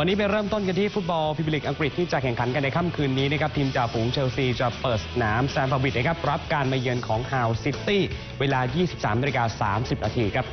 วันนี้ไปเริ่มต้นกันที่ฟุตบอลพรีเมียร์ลีกอังกฤษที่จะแข่งขันกันในค่ำคืนนี้นะครับทีมจ่าฝูงเชลซีจะเปิดสนามแซมฟอร์บิดนะครับรับการมาเยือนของฮาวซิตี้เวลา 23นาฬิกา30นาทีครับ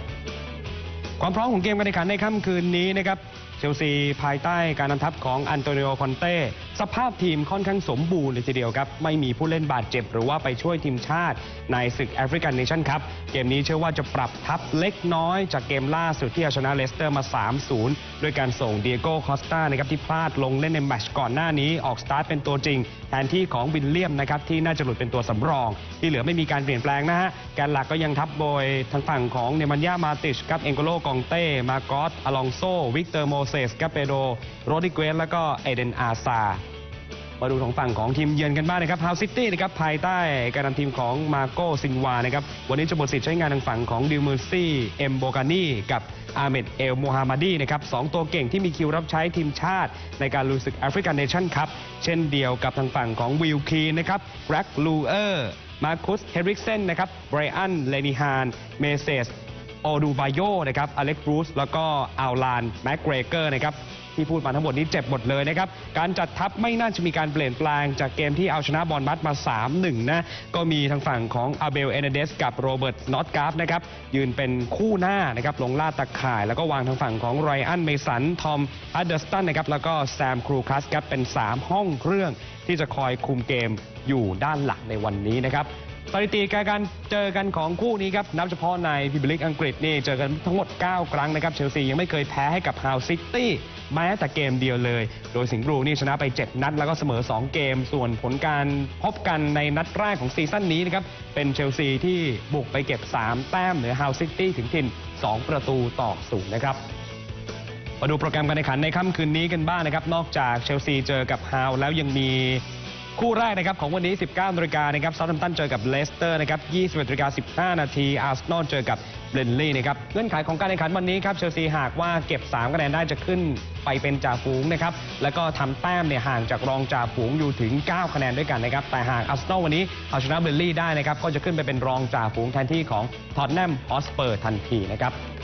ความพร้อมของเกมการแข่งขันในค่ำคืนนี้นะครับเชลซีภายใต้การนำทัพของอันโตนิโอคอนเต้สภาพทีมค่อนข้างสมบูรณ์เลยทีเดียวครับ ไม่มีผู้เล่นบาดเจ็บหรือว่าไปช่วยทีมชาติในศึกแอฟริกันเนชั่นครับ เกมนี้เชื่อว่าจะปรับทัพเล็กน้อยจากเกมล่าสุดที่เอาชนะเลสเตอร์มา 3-0 โดยการส่งเดียโก้คอสตานะครับที่พลาดลงเล่นในแมตช์ก่อนหน้านี้ออกสตาร์ทเป็นตัวจริง แทนที่ของวิลเลียมนะครับที่น่าจะหลุดเป็นตัวสำรอง ที่เหลือไม่มีการเปลี่ยนแปลงนะฮะแกนหลักก็ยังทับโดยทางฝั่งของเนมันยามาติชครับเองโกโลกองเต้ มาโกอสอลองโซ วิกเตอร์โมเซสกาเปโด โรดิเกส แล้วก็เอเดนอาซา มาดูของฝั่งของทีมเยือนกันบ้างนะครับ ฮาวซิตี้นะครับ ภายใต้การนำทีมของมาโกซินวา นะครับ วันนี้จะหมดสิทธิ์ใช้งานทางฝั่งของดิวเมอร์ซี่ เอ็มโบกานีกับอาเมดเอลโมฮามาดีนะครับสองตัวเก่งที่มีคิวรับใช้ทีมชาติ ในการลุยศึกแอฟริกันเนชั่นครับ เช่นเดียวกับทางฝั่งของวิลคีนะครับแบร็กลูเออร์มาคุสเฮริกเซนนะครับไบรอันเลนิฮาน เมเซส โอดูบาโยนะครับอเล็กบรูซแล้วก็อัลลานแม็กเกรเกอร์นะครับที่พูดมาทั้งหมดนี้เจ็บหมดเลยนะครับ การจัดทัพไม่น่าจะมีการเปลี่ยนแปลงจากเกมที่เอาชนะบอลมัดมา 3-1 นะ ก็มีทางฝั่งของอาเบลเอเนเดสกับโรเบิร์ตนอตกราฟนะครับ ยืนเป็นคู่หน้านะครับ ลงล่าตะข่าย แล้วก็วางทางฝั่งของไรอันเมสัน ทอมอัดเดอร์สตันนะครับ แล้วก็แซมครูคัสครับเป็น 3 ห้องเครื่องที่จะคอยคุมเกมอยู่ด้านหลังในวันนี้นะครับ สถิติการเจอกันของคู่นี้ครับนับเฉพาะในพิบลิกอังกฤษนี่เจอกันทั้งหมด 9 ครั้งนะครับเชลซียังไม่เคยแพ้ให้กับฮาวซิตี้แม้แต่เกมเดียวเลย โดยสิงห์บลูนี่ชนะไป 7 นัด แล้วก็เสมอ 2 เกม ส่วนผลการพบกันในนัดแรกของซีซั่นนี้นะครับเป็นเชลซีที่บุกไปเก็บ 3 แต้มเหนือฮาวซิตี้ถึงถิ่น2 ประตูต่อศูนย์นะครับมาดูโปรแกรมการแข่งขันในค่ำคืนนี้กันบ้างนะครับ นอกจากเชลซีเจอกับฮาวแล้วยังมี คู่แรกนะครับของวันนี้ 19นาฬิกานะครับซาท์แฮมป์ตันเจอกับเลสเตอร์นะครับ21นาฬิกา15 นาทีอาร์เซนอลเจอกับเบนลี่นะครับเงื่อนไขของการแข่งขันวันนี้ครับเชลซีหากว่าเก็บ 3 คะแนนได้จะขึ้นไปเป็นจ่าฝูงนะครับแล้วก็ทำแต้มเนี่ยห่างจากรองจ่าฝูงอยู่ถึง 9 คะแนนด้วยกันนะครับแต่หากอาร์เซนอลวันนี้เอาชนะเบนลี่ได้นะครับก็จะขึ้นไปเป็นรองจ่าฝูงแทนที่ของท็อตแนมฮอสเปอร์ทันทีนะครับ